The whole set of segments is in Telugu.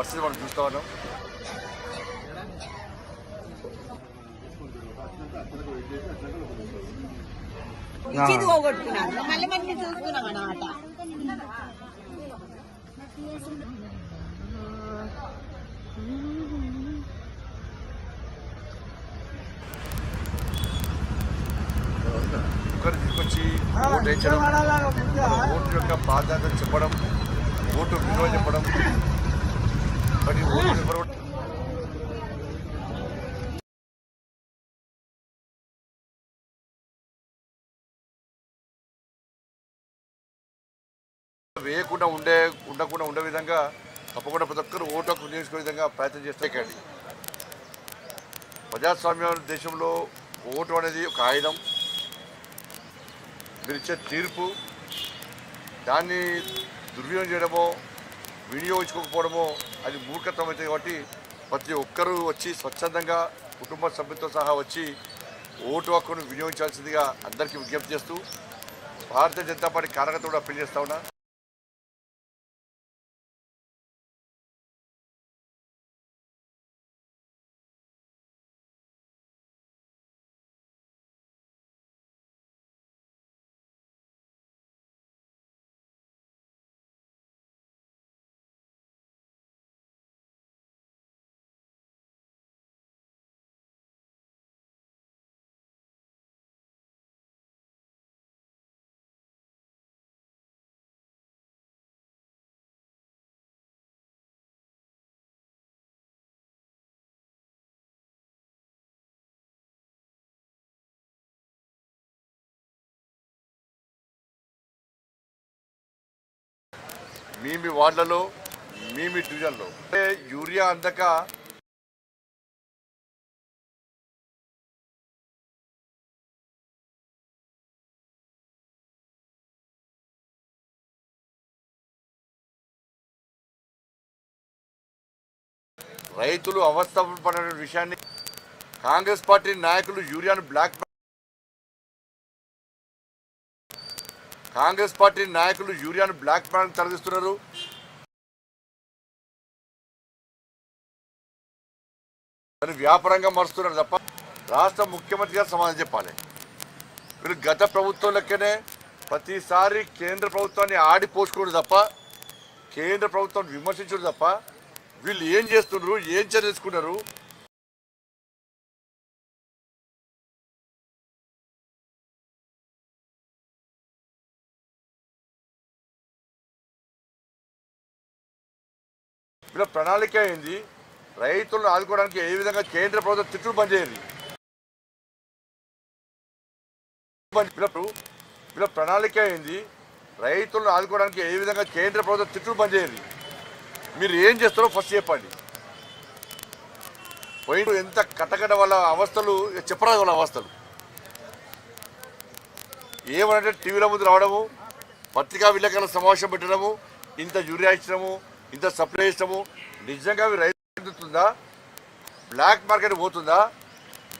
పరిస్థితి మనం చూస్తా ఉన్నాం. ఇచ్చింది పోగొట్టుకున్నాను మళ్ళీ మళ్ళీ చూసుకున్నాం అన్నమాట. ఒకరు తీసుకొచ్చి ఓటు వేయించడం మన ఓటు యొక్క ప్రాధాన్యత చెప్పడం ఓటు విలువ చెప్పడం వేయకుండా ఉండే ఉండకుండా ఉండే విధంగా తప్పకుండా ప్రతి ఒక్కరు ఓటు హక్కు వినియోగించుకునే విధంగా ప్రయత్నం చేస్తే కానీ ప్రజాస్వామ్య దేశంలో ఓటు అనేది ఒక ఆయుధం. మీరు ఇచ్చే తీర్పు దాన్ని దుర్వినియోగం చేయడమో వినియోగించుకోకపోవడమో అది మూర్ఖత్వం అవుతుంది కాబట్టి ప్రతి ఒక్కరూ వచ్చి స్వచ్ఛందంగా కుటుంబ సభ్యులతో సహా వచ్చి ఓటు హక్కును వినియోగించాల్సిందిగా అందరికీ విజ్ఞప్తి చేస్తూ భారతీయ జనతా పార్టీ కార్యకర్త కూడా అప్పీల్ చేస్తా ఉన్నా. మీ మీ వార్డులలో మీ మీ డివిజన్లో. అంటే యూరియా అందక రైతులు అవస్థ పడిన విషయాన్ని కాంగ్రెస్ పార్టీ నాయకులు యూరియాను బ్లాక్ కాంగ్రెస్ పార్టీ నాయకులు యూరియాను బ్లాక్ బ్యాన్ తరలిస్తున్నారు. దాన్ని వ్యాపారంగా మరుస్తున్నారు తప్ప రాష్ట్ర ముఖ్యమంత్రిగా సమాధానం చెప్పాలి. వీళ్ళు గత ప్రభుత్వం లెక్కనే ప్రతిసారి కేంద్ర ప్రభుత్వాన్ని ఆడిపోసుకోడు తప్ప కేంద్ర ప్రభుత్వాన్ని విమర్శించడు తప్ప వీళ్ళు ఏం చేస్తున్నారు ఏం చర్య తీసుకున్నారు ప్రణాళిక అయింది. రైతులను ఆదుకోవడానికి ఏ విధంగా కేంద్ర ప్రభుత్వం తిట్లు పనిచేయాలి వీళ్ళ ప్రణాళిక అయింది. రైతులను ఆదుకోవడానికి ఏ విధంగా కేంద్ర ప్రభుత్వం తిట్లు పనిచేయాలి మీరు ఏం చేస్తారో ఫస్ట్ చెప్పండి. పోయిన ఎంత కట్టకట వాళ్ళ అవస్థలు చెప్పరాదు వాళ్ళ అవస్థలు. ఏమనంటే టీవీల ముందు రావడము పత్రికా విలేకరుల సమావేశం పెట్టడము ఇంత యూరియా ఇచ్చడము ఇంత సప్లై ఇస్తాము నిజంగా అవి రైతు బ్లాక్ మార్కెట్ పోతుందా?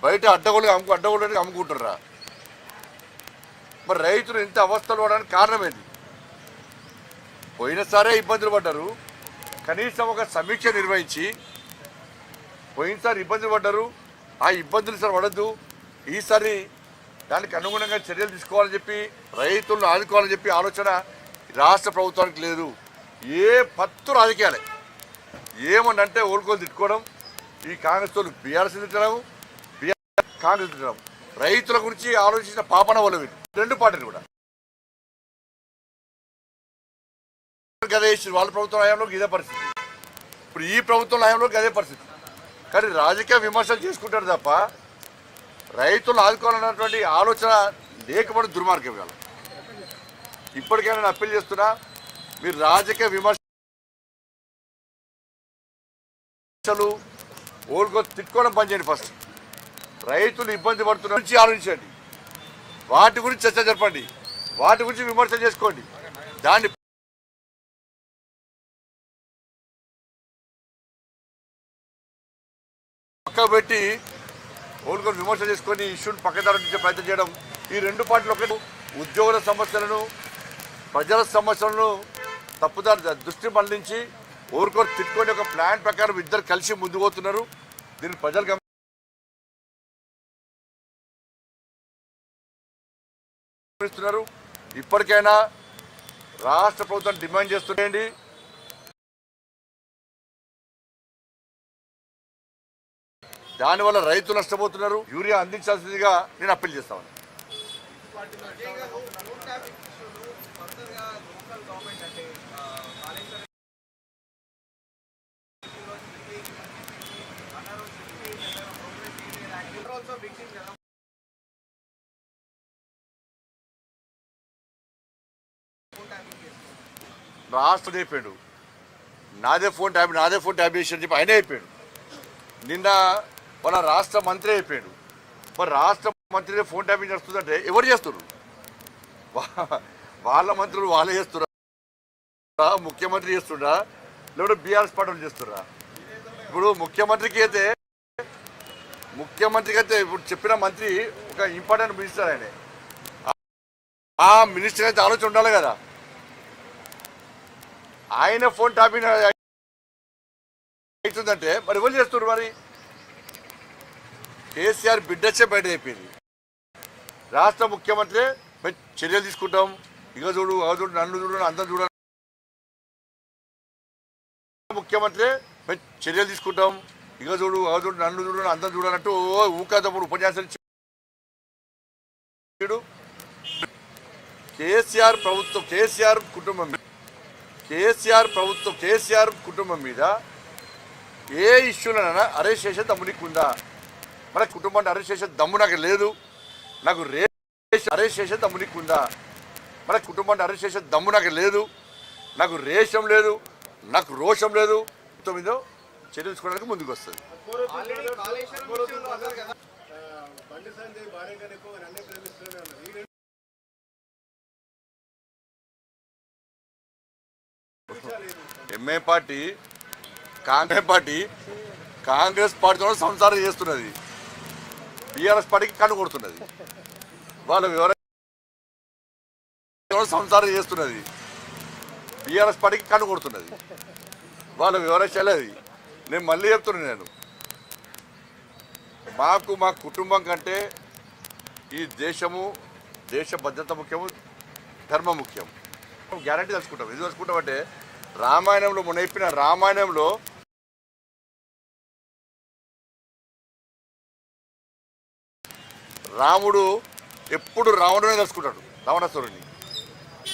బయట అడ్డగోలుగా అమ్ము అడ్డగోలుగా అమ్ముకుంటుర్రా? మరి రైతులు ఇంత అవస్థలు అవడానికి కారణం పోయినసారే ఇబ్బందులు పడ్డారు. కనీసం ఒక సమీక్ష నిర్వహించి పోయినసారి ఇబ్బందులు పడ్డారు. ఆ ఇబ్బందులు సార్ పడద్దు. ఈసారి దానికి అనుగుణంగా చర్యలు తీసుకోవాలని చెప్పి రైతులను ఆదుకోవాలని చెప్పి ఆలోచన రాష్ట్ర ప్రభుత్వానికి లేదు. ఏ పత్తు రాజకీయాలే. ఏమనంటే ఓల్కోలు తిట్టుకోవడం ఈ కాంగ్రెస్ వాళ్ళు బీఆర్ఎస్ తిట్టడం బీఆర్ఎస్ కాంగ్రెస్ తిట్టడం. రైతుల గురించి ఆలోచించిన పాపన వాళ్ళు రెండు పార్టీలు కూడా. గదే వాళ్ళ ప్రభుత్వం హయాంలో ఇదే పరిస్థితి. ఇప్పుడు ఈ ప్రభుత్వం హయాంలో అదే పరిస్థితి. కానీ రాజకీయ విమర్శలు చేసుకుంటారు తప్ప రైతులు ఆదుకోవాలన్నటువంటి ఆలోచన లేకపోవడం దుర్మార్గం ఇవాళ ఇప్పటికైనా నేను అప్పీల్ చేస్తున్నా మీరు రాజకీయ విమర్శలు ఓల్గో తిట్టుకోవడం పని చేయండి ఫస్ట్ రైతులు ఇబ్బంది పడుతున్న నుంచి ఆలోచించండి. వాటి గురించి చర్చ జరపండి. వాటి గురించి విమర్శ చేసుకోండి. దాన్ని పెట్టి ఓల్కొని విమర్శ చేసుకొని ఇష్యూని పక్కదారించే ప్రయత్నం చేయడం ఈ రెండు పార్టీలు ఒకటి ఉద్యోగుల సమస్యలను ప్రజల సమస్యలను తప్పుదారి దృష్టి మళ్ళించి ఊరుకొని తిట్టుకొని ఒక ప్లాన్ ప్రకారం ఇద్దరు కలిసి ముందుకు పోతున్నారు. దీన్ని ప్రజలు గమనిస్తున్నారు. ఇప్పటికైనా రాష్ట్ర ప్రభుత్వం డిమాండ్ చేస్తుండీ దానివల్ల రైతులు నష్టపోతున్నారు. యూరియా అందించాల్సిందిగా నేను అప్పీల్ చేస్తాను రాష్ట్రం అయిపోయాడు నాదే ఫోన్ ట్యాబ్ నాదే ఫోన్ ట్యాబ్ చేసి అని చెప్పి ఆయన అయిపోయాడు నిన్న మన రాష్ట్ర మంత్రి అయిపోయాడు మరి రాష్ట్ర మంత్రి ఫోన్ ట్యాపింగ్ చేస్తుందంటే ఎవరు చేస్తున్నారు? వాళ్ళ మంత్రులు వాళ్ళే చేస్తున్నా ముఖ్యమంత్రి చేస్తుండా లేకపోతే బీఆర్ఎస్ పార్టీ చేస్తున్నా ఇప్పుడు ముఖ్యమంత్రికి అయితే ముఖ్యమంత్రికి అయితే ఇప్పుడు చెప్పిన మంత్రి ఒక ఇంపార్టెంట్ మినిస్టర్ ఆయన. ఆ మినిస్టర్ అయితే ఆలోచన ఉండాలి కదా. ఆయన ఫోన్ టాపింగ్ అవుతుందంటే మరి ఎవరు చేస్తున్నారు మరి? కేసీఆర్ బిడ్డచ్చే బయట అయిపోయింది. రాష్ట్ర ముఖ్యమంత్రి మేము చర్యలు తీసుకుంటాం. ఇక చూడు అగ చూడు నన్ను చూడు అందరు చూడ. ముఖ్యమంత్రి మేము చర్యలు తీసుకుంటాం. ఇక చూడు ఆ చూడు నన్ను చూడు అందరు చూడనట్టు ఊకాదప్పుడు ఉపన్యాసం ఇచ్చాడు. కేసీఆర్ ప్రభుత్వం కేసీఆర్ కుటుంబం మీద- కేసీఆర్ ప్రభుత్వం కేసీఆర్ కుటుంబం మీద ఏ ఇష్యూలనైనా అరెస్ట్ చేసే దమ్ము నీకు ఉందా మన కుటుంబాన్ని అరెస్ట్ చేసే దమ్ము నాకు లేదు. నాకు రే అరెస్ట్ చేసే దమ్ము నీకు ఉందా మన కుటుంబాన్ని అరెస్ట్ చేసే దమ్ము నాకు లేదు. నాకు రేషం లేదు. నాకు రోషం లేదు. తొమ్మిదో చర్యలు తీసుకోవడానికి ముందుకు వస్తుంది MA party Congress party Congress పార్టీతో సంసారం చేస్తున్నది. బీఆర్ఎస్ పార్టీకి కన్ను కొడుతున్నది. వాళ్ళు వివరం సంసారం చేస్తున్నది. బీఆర్ఎస్ పార్టీకి కన్ను కొడుతున్నది. వాళ్ళు వివరించలేదు నేను మళ్ళీ చెప్తున్నాను నేను. మాకు మా కుటుంబం కంటే ఈ దేశము దేశ భద్రత ముఖ్యము ధర్మం ముఖ్యం గ్యారంటీ తెలుసుకుంటాం ఎందుకు తెలుసుకుంటాం అంటే రామాయణంలో మొన్న చెప్పిన రామాయణంలో రాముడు ఎప్పుడు రావణునే తెలుసుకుంటాడు రావణాసురుని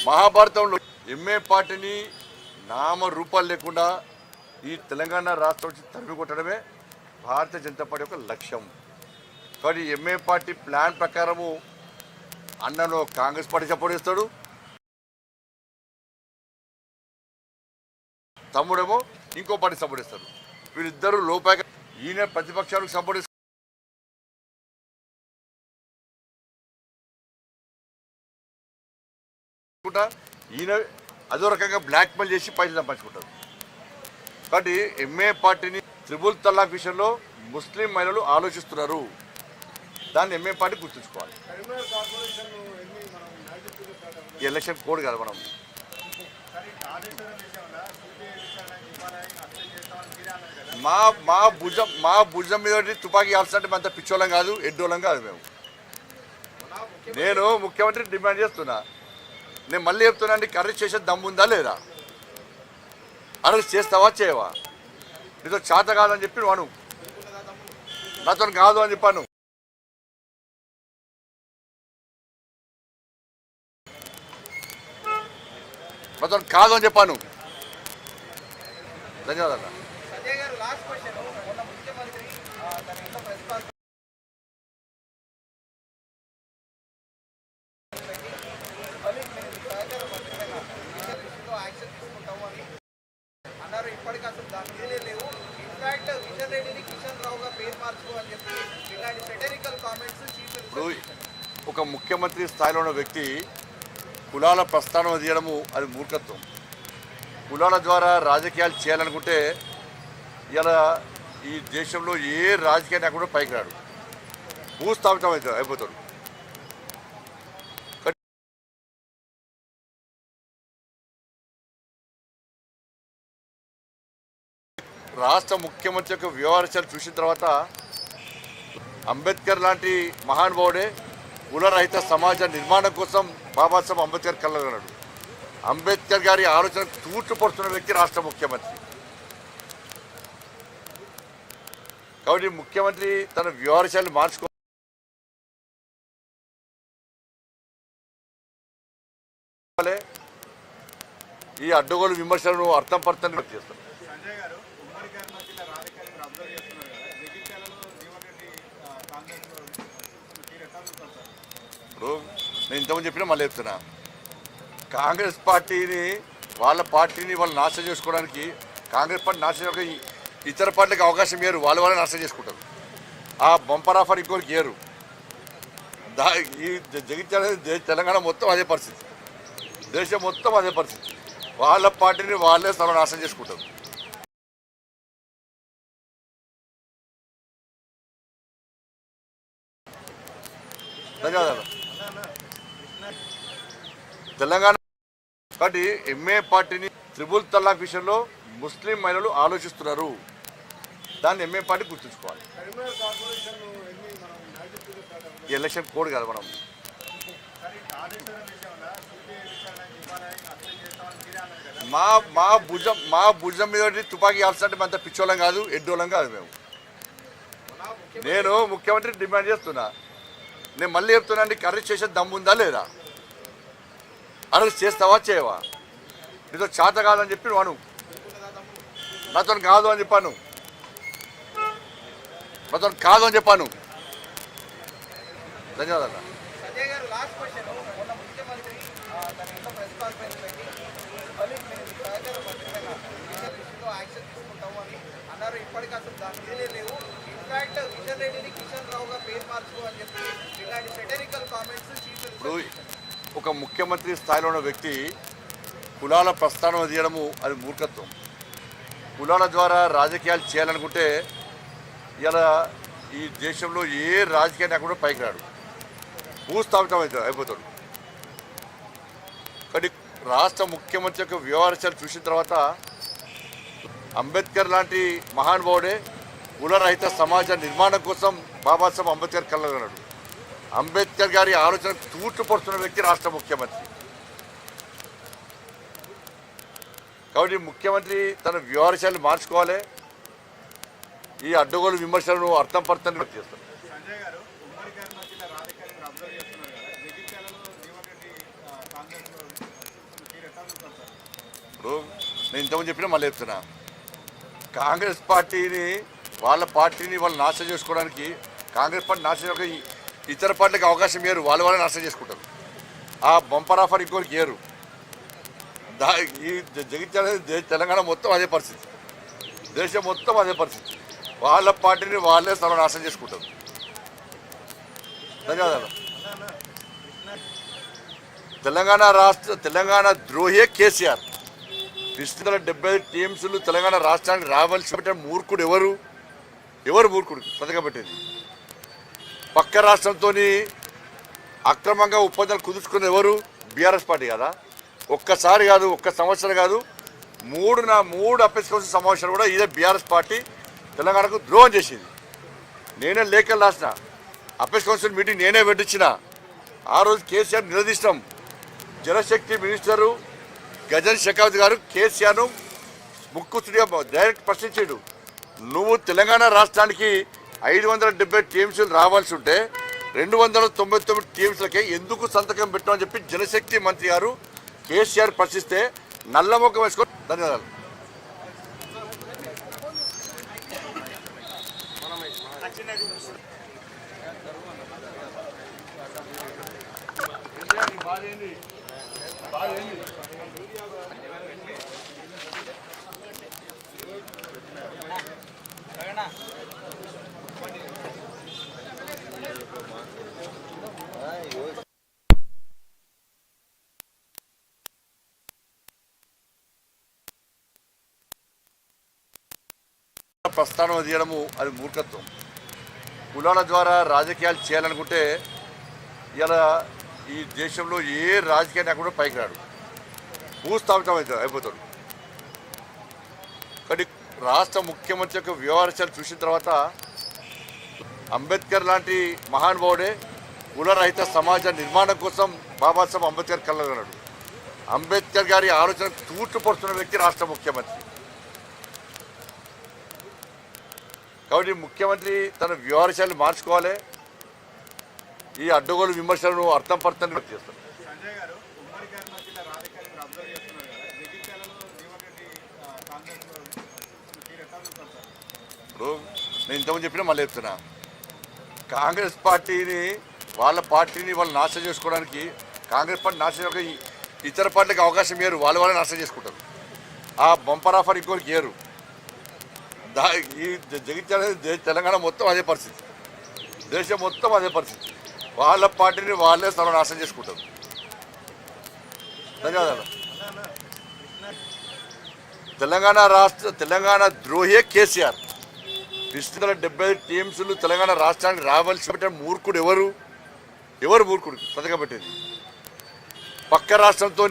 మహాభారతంలో ఎంఏ పార్టీని నామ రూపాలు లేకుండా ఈ తెలంగాణ రాష్ట్రం నుంచి తరిమి కొట్టడమే భారతీయ జనతా పార్టీ యొక్క లక్ష్యం. కానీ ఎంఏ పార్టీ ప్లాన్ ప్రకారము అన్నలో కాంగ్రెస్ పార్టీ సపోర్ట్ చేస్తాడు. తమ్ముడేమో ఇంకో పార్టీ సపోర్ట్ ఇస్తారు వీళ్ళిద్దరూ లోపాక ఈయన ప్రతిపక్షాలకు సపోర్ట్ ఈయన అదో రకంగా బ్లాక్మెయిల్ చేసి పైసలు సంపాదించుకుంటారు కాబట్టి ఎంఏ పార్టీని త్రిబుల్ తలాక్ విషయంలో ముస్లిం మహిళలు ఆలోచిస్తున్నారు. దాన్ని ఎంఏ పార్టీ గుర్తుంచుకోవాలి. ఎలక్షన్ కోడ్ కదా మనం. మా మా భుజం మా భుజం మీద తుపాకీ ఆల్సంటే అంత పిచ్చోళ్ళం కాదు ఎడ్డోళ్ళం కాదు మేము. నేను ముఖ్యమంత్రి డిమాండ్ చేస్తున్నా. నేను మళ్ళీ చెప్తున్నా అండి కరెక్ట్ చేసే దమ్ముందా లేదా? అరెస్ట్ చేస్తావా చేయవా? నీతో చేత కాదని చెప్పి వాను నాతో కాదు అని చెప్పాను నాతో కాదు అని చెప్పాను ధన్యవాదాలు సంజయ్ గారు లాస్ట్ క్వశ్చన్ మొన్న ముఖ్యమంత్రి ఆ, తన ఇంట్లో ప్రెస్ కాన్ఫరెన్స్ పెట్టి, మళ్ళీ మేము మీ సహకార మంత్రిగా కిషన్ విషయంలో యాక్షన్ తీసుకుంటాము అని అన్నారు లేవు. ఇన్ఫాక్ట్ కిషన్ రెడ్డిని కిషన్ రావుగా పేరు మార్చుకోవాలని చెప్పి ఇలాంటి సెటరికల్ కామెంట్స్ ఇప్పుడు ఒక ముఖ్యమంత్రి స్థాయిలో ఉన్న వ్యక్తి కులాల ప్రస్థానం తీయడము అది మూర్ఖత్వం. కులాల ద్వారా రాజకీయాలు చేయాలనుకుంటే ఇలా ఈ దేశంలో ఏ రాజకీయ నాయకుడు పైకి రాడు. భూస్థాపితం అవుతాడు అయిపోతాడు. రాష్ట్ర ముఖ్యమంత్రి యొక్క వ్యవహారాలు చూసిన తర్వాత అంబేద్కర్ లాంటి మహానుభావుడే కులరహిత సమాజ నిర్మాణం కోసం బాబాసాహెబ్ అంబేద్కర్ కలగలడు అంబేద్కర్ గారి ఆలోచన తూర్చుపడుతున్న వ్యక్తి రాష్ట్ర ముఖ్యమంత్రి. కాబట్టి ముఖ్యమంత్రి తన వ్యవహారాలు మార్చుకో ఈ అడ్డగోలు విమర్శలను అర్థం పర్థం చేస్తారు సంజయ్ గారు ఉమ్మడి కర్మజిల్లా రాజకీయాలు మీరు అబ్జర్వ్ చేస్తున్నారు కదా జగిత్యాలలో జీవన్ రెడ్డి ఆ, కాంగ్రెస్లో మీరు ఎట్లా చూస్తారు సార్ ఇప్పుడు నేను ఇంతమంది చెప్పినా మళ్ళీ చెప్తున్నా. కాంగ్రెస్ పార్టీని వాళ్ళ పార్టీని వాళ్ళు నాశనం చేసుకోవడానికి కాంగ్రెస్ పార్టీ నాశనం చేయడానికి ఇతర పార్టీలకు అవకాశం ఇవ్వరు వాళ్ళు వాళ్ళే నాశనం చేసుకుంటారు. ఆ బంపర్ ఆఫర్ ఇంకోరికి ఇయ్యరు. దా ఈ జ- జగిత్యాల తెలంగాణ మొత్తం అదే పరిస్థితి. దేశం మొత్తం అదే పరిస్థితి. వాళ్ళ పార్టీని వాళ్ళే సర్వనాశనం చేసుకుంటారు. ధన్యవాదాలు. తెలంగాణ కాబట్టి ఎంఏ పార్టీని త్రిబుల్ తలాక్ విషయంలో ముస్లిం మహిళలు ఆలోచిస్తున్నారు. దాన్ని ఎంఏ పార్టీ గుర్తుంచుకోవాలి. ఎలక్షన్ కోడ్ కదా మనం. మా మా భుజం మా భుజం మీద తుపాకీ కాల్సినట్టు అంత పిచ్చోళ్ళం కాదు ఎడ్డోళ్ళం కాదు మేము. నేను ముఖ్యమంత్రి డిమాండ్ చేస్తున్నా. నేను మళ్ళీ చెప్తున్నా అండి కర్రీ చేసే దమ్ముందా లేదా? అరెస్ట్ చేస్తావా చేయవా? నీతో చేత కాదని చెప్పి నువ్వు అను. నాతో కాదు అని చెప్పాను. నాతో కాదు అని చెప్పాను. ధన్యవాదాలు. అన్నారు. ఇప్పటికీ అసలు దాని లేవు. ఇన్ఫాక్ట్ కిషన్ రెడ్డిని కిషన్ రావుగా పేరు అని చెప్పి ఇలాంటి సెటరికల్ కామెంట్స్ చీఫ్ ఒక ముఖ్యమంత్రి స్థాయిలో ఉన్న వ్యక్తి కులాల ప్రస్థానం తీయడము అది మూర్ఖత్వం. కులాల ద్వారా రాజకీయాలు చేయాలనుకుంటే ఇలా ఈ దేశంలో ఏ రాజకీయ నాయకుడు కూడా పైకి రాడు. భూస్థాపితం అవుతాడు అయిపోతాడు. కానీ రాష్ట్ర ముఖ్యమంత్రి యొక్క వ్యవహారాలు చూసిన తర్వాత అంబేద్కర్ లాంటి మహానుభావుడే కులరహిత సమాజ నిర్మాణం కోసం బాబాసాహెబ్ అంబేద్కర్ కలగలడు అంబేద్కర్ గారి ఆలోచన తూర్చుపడుతున్న వ్యక్తి రాష్ట్ర ముఖ్యమంత్రి. కాబట్టి ముఖ్యమంత్రి తన వ్యవహారాలు మార్చుకోవాలి. ఈ అడ్డగోలు విమర్శలను అర్థం పర్థం చేస్తారు చూస్తారు సార్ ఇప్పుడు నేను ఇంతకుముందు చెప్పినా మళ్ళీ చెప్తున్నా. కాంగ్రెస్ పార్టీని వాళ్ళ పార్టీని వాళ్ళు నాశనం చేసుకోవడానికి కాంగ్రెస్ పార్టీ నాశనం ఇతర పార్టీలకు అవకాశం ఇయ్యరు వాళ్ళు వాళ్ళే నాశనం చేసుకుంటారు. ఆ బంపర్ ఆఫర్ ఇంకోరికి ఇయ్యరు. దా ఈ జగిత్యాల తెలంగాణ మొత్తం అదే పరిస్థితి. దేశం మొత్తం అదే పరిస్థితి. వాళ్ళ పార్టీని వాళ్ళే సర్వనాశనం చేసుకుంటారు. ధన్యవాదాలు. తెలంగాణ రాష్ట్ర తెలంగాణ ద్రోహే కేసీఆర్. కృష్ణ డెబ్బై ఐదు టీఎంసీలు తెలంగాణ రాష్ట్రానికి రావాల్సి పెట్టిన మూర్ఖుడు ఎవరు? ఎవరు మూర్ఖుడు? పథకం పెట్టేది? పక్క రాష్ట్రంతో అక్రమంగా ఒప్పందాలు కుదుర్చుకున్న ఎవరు? బీఆర్ఎస్ పార్టీ కదా. ఒక్కసారి కాదు ఒక్క సంవత్సరం కాదు మూడు నా మూడు అప్రెస్ కౌన్సిల్ సమావేశాలు కూడా ఇదే బీఆర్ఎస్ పార్టీ తెలంగాణకు ద్రోహం చేసింది. నేనే లేఖలు రాసిన. అప్రెస్ కౌన్సిల్ మీటింగ్ నేనే పెట్టించిన ఆ రోజు కేసీఆర్ నిలదీసినాం. జలశక్తి మినిస్టరు గజన్ షెకావత్ గారు కేసీఆర్ను ముక్కుతుడిగా డైరెక్ట్ ప్రశ్నించాడు. నువ్వు తెలంగాణ రాష్ట్రానికి ఐదు వందల డెబ్బై టీఎంసీలు రావాల్సి ఉంటే రెండు వందల తొంభై తొమ్మిది టీఎంసీలకే ఎందుకు సంతకం పెట్టామని చెప్పి జలశక్తి మంత్రి గారు కేసీఆర్ ప్రశ్నిస్తే నల్లముఖం వేసుకో ధన్యవాదాలు. ప్రస్థానం తీయడము అది మూర్ఖత్వం. కులాల ద్వారా రాజకీయాలు చేయాలనుకుంటే ఇలా ఈ దేశంలో ఏ రాజకీయ నాయకుడు కూడా పైకి రాడు. భూస్థాపితం అవుతాడు అయిపోతాడు. కానీ రాష్ట్ర ముఖ్యమంత్రి యొక్క వ్యవహారాలు చూసిన తర్వాత అంబేద్కర్ లాంటి మహానుభావుడే కులరహిత సమాజ నిర్మాణం కోసం బాబాసాహెబ్ అంబేద్కర్ కలగలడు అంబేద్కర్ గారి ఆలోచన తూట్లు పడుతున్న వ్యక్తి రాష్ట్ర ముఖ్యమంత్రి. కాబట్టి ముఖ్యమంత్రి తన వ్యవహారాలు మార్చుకోవాలి. ఈ అడ్డగోలు విమర్శలను అర్థం పర్థం చేస్తారు ఇప్పుడు నేను ఇంతకుముందు చెప్పినా మళ్ళీ చెప్తున్నా. కాంగ్రెస్ పార్టీని వాళ్ళ పార్టీని వాళ్ళు నాశనం చేసుకోవడానికి కాంగ్రెస్ పార్టీ నాశనం ఇతర పార్టీలకు అవకాశం ఇయ్యరు. వాళ్ళ వాళ్ళే నాశనం చేసుకుంటారు. ఆ బంపర్ ఆఫర్ ఇంకోరికి ఇయ్యరు. దా ఈ జగిత్యాల తెలంగాణ మొత్తం అదే పరిస్థితి. దేశం మొత్తం అదే పరిస్థితి. వాళ్ళ పార్టీని వాళ్ళే సర్వనాశనం చేసుకుంటారు. ధన్యవాదాలు. తెలంగాణ రాష్ట్ర తెలంగాణ ద్రోహే కేసీఆర్. విస్తృత డెబ్బై ఐదు టీమ్స్లు తెలంగాణ రాష్ట్రానికి రావాల్సి పెట్టిన మూర్ఖుడు ఎవరు? ఎవరు మూర్ఖుడు? సంతకం పక్క రాష్ట్రంతో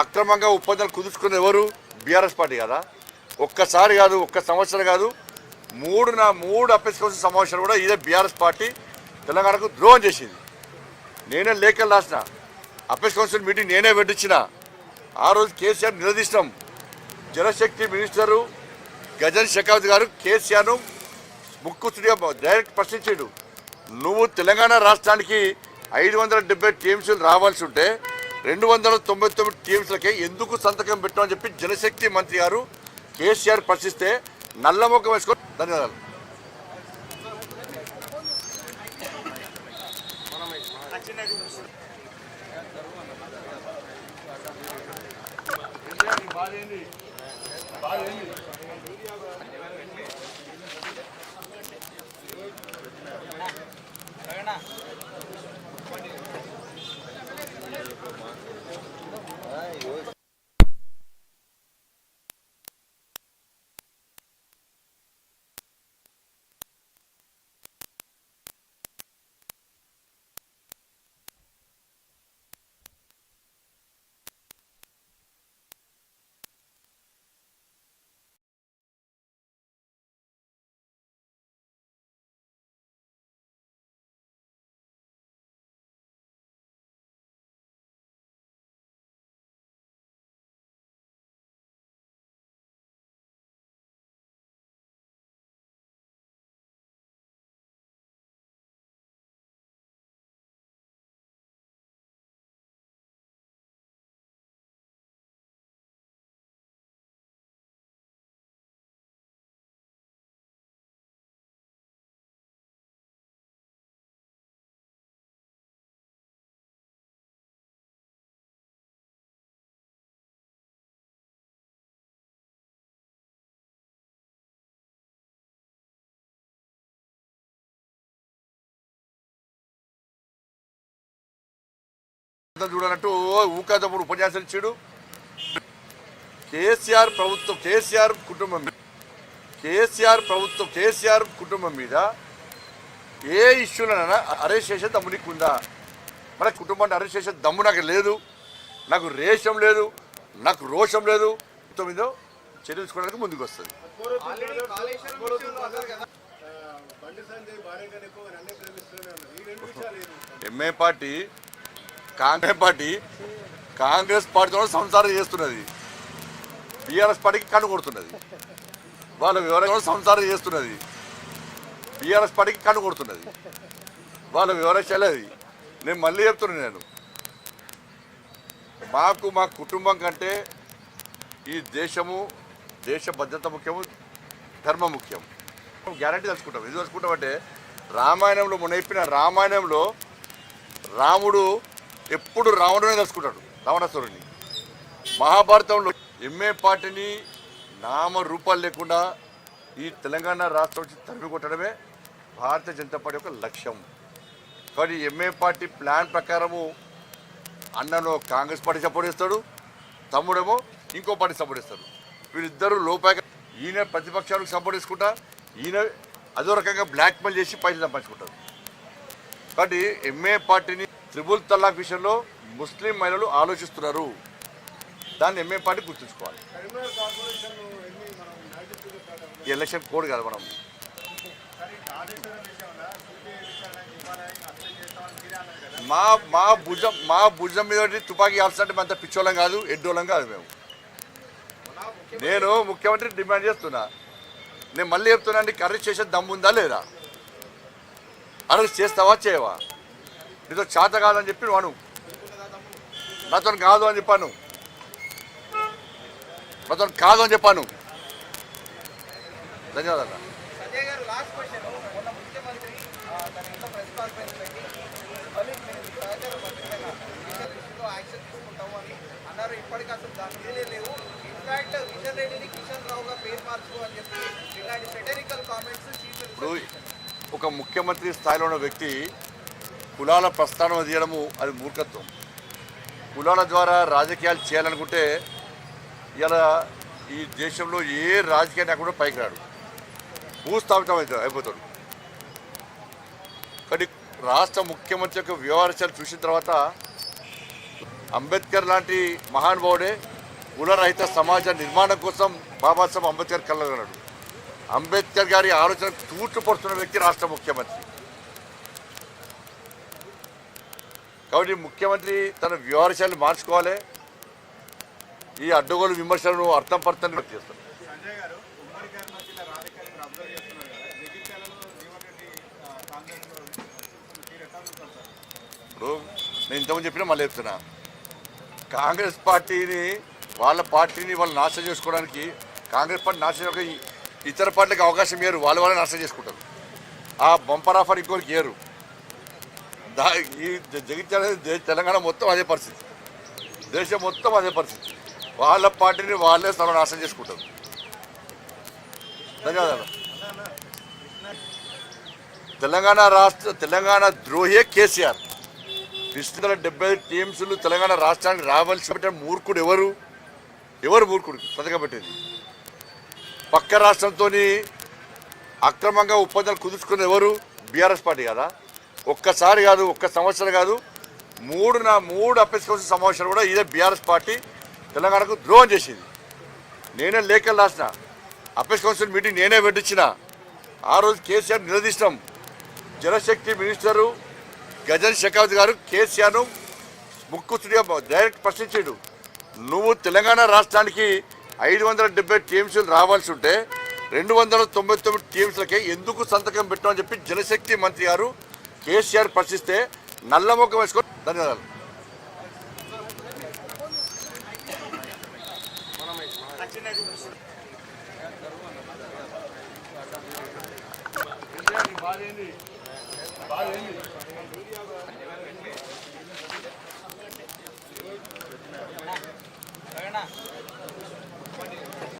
అక్రమంగా ఒప్పందాలు కుదుర్చుకున్న ఎవరు? బీఆర్ఎస్ పార్టీ కదా. ఒక్కసారి కాదు ఒక్క సంవత్సరం కాదు మూడు నా మూడు అప్రెస్ కౌన్సిల్ సమావేశాలు కూడా ఇదే బీఆర్ఎస్ పార్టీ తెలంగాణకు ద్రోహం చేసింది. నేనే లేఖలు రాసిన. అప్రెస్ కౌన్సిల్ మీటింగ్ నేనే పెట్టించిన. ఆ రోజు కేసీఆర్ నిలదీసినాం. జలశక్తి మినిస్టరు గజన్ షెకావత్ గారు కేసీఆర్ను ముక్కుతుడిగా డైరెక్ట్ ప్రశ్నించాడు. నువ్వు తెలంగాణ రాష్ట్రానికి ఐదు వందల డెబ్బై టీఎంసీలు రావాల్సి ఉంటే రెండు వందల తొంభై తొమ్మిది టీఎంసీలకే ఎందుకు సంతకం పెట్టామని చెప్పి జలశక్తి మంత్రి గారు కేసీఆర్ ప్రశ్నిస్తే నల్లముఖం వేసుకొని ధన్యవాదాలు. అంతా చూడనట్టు ఊకాదప్పుడు ఉపన్యాసం ఇచ్చాడు. కేసీఆర్ ప్రభుత్వం కేసీఆర్ కుటుంబం మీద- కేసీఆర్ ప్రభుత్వం కేసీఆర్ కుటుంబం మీద ఏ ఇష్యూలనైనా అరెస్ట్ చేసే దమ్ము నీకు ఉందా? మన కుటుంబాన్ని అరెస్ట్ చేసే దమ్ము నాకు లేదు. నాకు రేషం లేదు. నాకు రోషం లేదు. తొమ్మిదో చర్యలు తీసుకోవడానికి ముందుకు వస్తుంది. MA party Congress party Congress పార్టీతో సంసారం చేస్తున్నది. బీఆర్ఎస్ పార్టీకి కన్ను కొడుతున్నది. వాళ్ళ వివరంగా సంసారం చేస్తున్నది. బీఆర్ఎస్ పార్టీకి కన్ను కొడుతున్నది. వాళ్ళ వివరించాలి అది నేను మళ్ళీ చెప్తున్నాను నేను. మాకు మా కుటుంబం కంటే ఈ దేశము దేశ భద్రత ముఖ్యము ధర్మ ముఖ్యం. గ్యారంటీ తెలుసుకుంటాం ఇది తెలుసుకుంటాం అంటే రామాయణంలో మొన్న చెప్పిన రామాయణంలో రాముడు ఎప్పుడు రావణుడే తెలుసుకుంటాడు రావణాసురుడిని మహాభారతంలో ఎంఏ పార్టీని నామ రూపాలు లేకుండా ఈ తెలంగాణ రాష్ట్రం నుంచి తరిమి కొట్టడమే భారతీయ జనతా పార్టీ యొక్క లక్ష్యం. కానీ ఎంఏ పార్టీ ప్లాన్ ప్రకారము అన్నను కాంగ్రెస్ పార్టీ సపోర్ట్ చేస్తాడు తమ్ముడేమో ఇంకో పార్టీ సపోర్ట్ చేస్తాడు. వీళ్ళిద్దరూ లోపాక ఈయన ప్రతిపక్షాలకు సపోర్ట్ చేసుకుంటా ఈయన అదో రకంగా బ్లాక్మెయిల్ చేసి పైసలు సంపాదించుకుంటారు కాబట్టి ఎంఏ పార్టీని త్రిబుల్ తలాక్ విషయంలో ముస్లిం మహిళలు ఆలోచిస్తున్నారు. దాన్ని ఎంఏ పార్టీ గుర్తుంచుకోవాలి. ఎలక్షన్ కోడ్ కాదు మనం. మా మా భుజం మా భుజం మీద ఒకటి తుపాకీ కాల్సంటే అంత పిచ్చోళ్ళం కాదు ఎడ్డోళం కాదు మేము. నేను ముఖ్యమంత్రి డిమాండ్ చేస్తున్నా. నేను మళ్ళీ చెప్తున్నా అండి కర్రీ చేసే దమ్ముందా లేదా? అడుగు చేస్తావా చేయవా? నీతో చేత కాదని చెప్పి వాను నాతో కాదు అని చెప్పాను నాతో కాదు అని చెప్పాను ధన్యవాదాలు. ఇప్పుడు ఒక ముఖ్యమంత్రి స్థాయిలో ఉన్న వ్యక్తి కులాల ప్రస్థానం తీయడము అది మూర్ఖత్వం. కులాల ద్వారా రాజకీయాలు చేయాలనుకుంటే ఇలా ఈ దేశంలో ఏ రాజకీయ నాయకుడు పైకి రాడు. భూస్థాపితం అవుతాడు అయిపోతాడు. కానీ రాష్ట్ర ముఖ్యమంత్రి యొక్క వ్యవహారాలు చూసిన తర్వాత అంబేద్కర్ లాంటి మహానుభావుడే కులరహిత సమాజ నిర్మాణం కోసం బాబాసాహెబ్ అంబేద్కర్ కలగలడు అంబేద్కర్ గారి ఆలోచన తూట్లు వ్యక్తి రాష్ట్ర ముఖ్యమంత్రి. కాబట్టి ముఖ్యమంత్రి తన వ్యవహారశాలను మార్చుకోవాలి. ఈ అడ్డగోలు విమర్శలను అర్థం పర్థం చేస్తారు సార్ ఇప్పుడు నేను ఇంతకుముందు చెప్పినా మళ్ళీ చెప్తున్నా. కాంగ్రెస్ పార్టీని వాళ్ళ పార్టీని వాళ్ళు నాశనం చేసుకోవడానికి కాంగ్రెస్ పార్టీ నాశనం ఇతర పార్టీలకు అవకాశం ఇయ్యరు. వాళ్ళ వాళ్ళే నాశనం చేసుకుంటారు. ఆ బంపర్ ఆఫర్ ఇంకోరికి ఇయ్యరు. దా ఈ జగిత్యాల తెలంగాణ మొత్తం అదే పరిస్థితి. దేశం మొత్తం అదే పరిస్థితి. వాళ్ళ పార్టీని వాళ్ళే సర్వనాశనం చేసుకుంటారు. ధన్యవాదాలు. తెలంగాణ రాష్ట్ర తెలంగాణ ద్రోహే కేసీఆర్. విస్తృత డెబ్బై టీమ్స్లు తెలంగాణ రాష్ట్రానికి రావాల్సి పెట్టిన మూర్ఖుడు ఎవరు? ఎవరు మూర్ఖుడు? సంతకం పెట్టింది. పక్క రాష్ట్రంతో అక్రమంగా ఒప్పందాలు కుదుర్చుకున్న ఎవరు? బీఆర్ఎస్ పార్టీ కదా. ఒక్కసారి కాదు ఒక్క సంవత్సరం కాదు మూడు నా మూడు అప్పీస్ కౌన్సిల్ సమావేశాలు కూడా ఇదే బీఆర్ఎస్ పార్టీ తెలంగాణకు ద్రోహం చేసింది. నేనే లేఖలు రాసిన. అప్పీస్ కౌన్సిల్ మీటింగ్ నేనే పెట్టించిన. ఆ రోజు కేసీఆర్ నిలదీసినాం. జలశక్తి మినిస్టరు గజన్ షెకావత్ గారు కేసీఆర్ను ముక్కుతుడిగా డైరెక్ట్ ప్రశ్నించాడు. నువ్వు తెలంగాణ రాష్ట్రానికి ఐదు వందల డెబ్బై టీఎంసీలు రావాల్సి ఉంటే రెండు వందల తొంభై తొమ్మిది టీమ్స్లకే ఎందుకు సంతకం పెట్టామని చెప్పి జలశక్తి మంత్రి గారు కేసీఆర్ ప్రశ్నిస్తే నల్ల నల్లమొక్క వేసుకొని ధన్యవాదాలు. బాధ ఏంది బాధ ఏంది